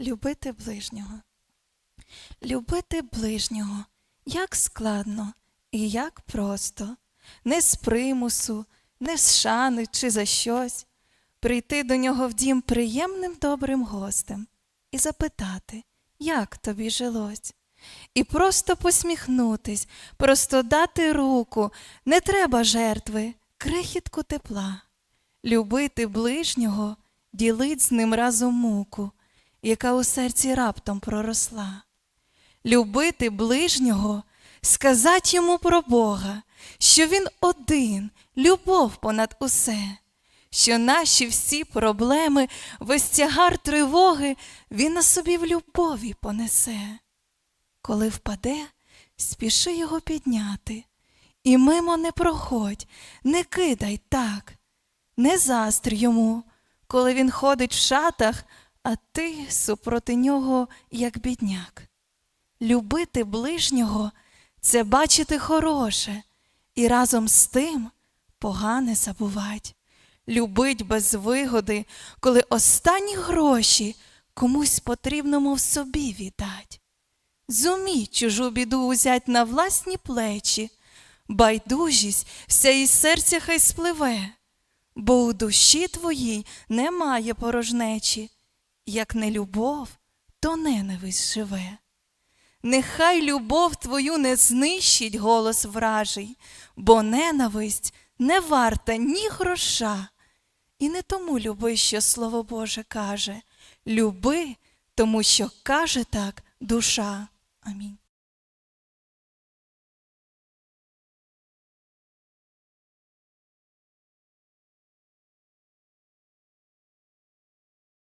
Любити ближнього. Любити ближнього як складно і як просто, не з примусу, не з шани чи за щось, прийти до нього в дім приємним добрим гостем і запитати, як тобі жилось. І просто посміхнутись, просто дати руку, не треба жертви, крихітку тепла. Любити ближнього, ділить з ним разом муку, яка у серці раптом проросла. Любити ближнього, сказати йому про Бога, що Він один, любов понад усе, що наші всі проблеми, весь тягар тривоги Він на собі в любові понесе. Коли впаде, спіши його підняти, і мимо не проходь, не кидай так, не застр йому, коли він ходить в шатах, а ти супроти нього, як бідняк. Любити ближнього це бачити хороше, і разом з тим погане забувать. Любить без вигоди, коли останні гроші комусь потрібному в собі віддать. Зумій чужу біду узять на власні плечі, байдужість вся із серця хай спливе, бо у душі твоїй немає порожнечі, як не любов, то ненависть живе. Нехай любов твою не знищить голос вражий, бо ненависть не варта ні гроша. І не тому люби, що Слово Боже каже, люби, тому що каже так душа. Амінь.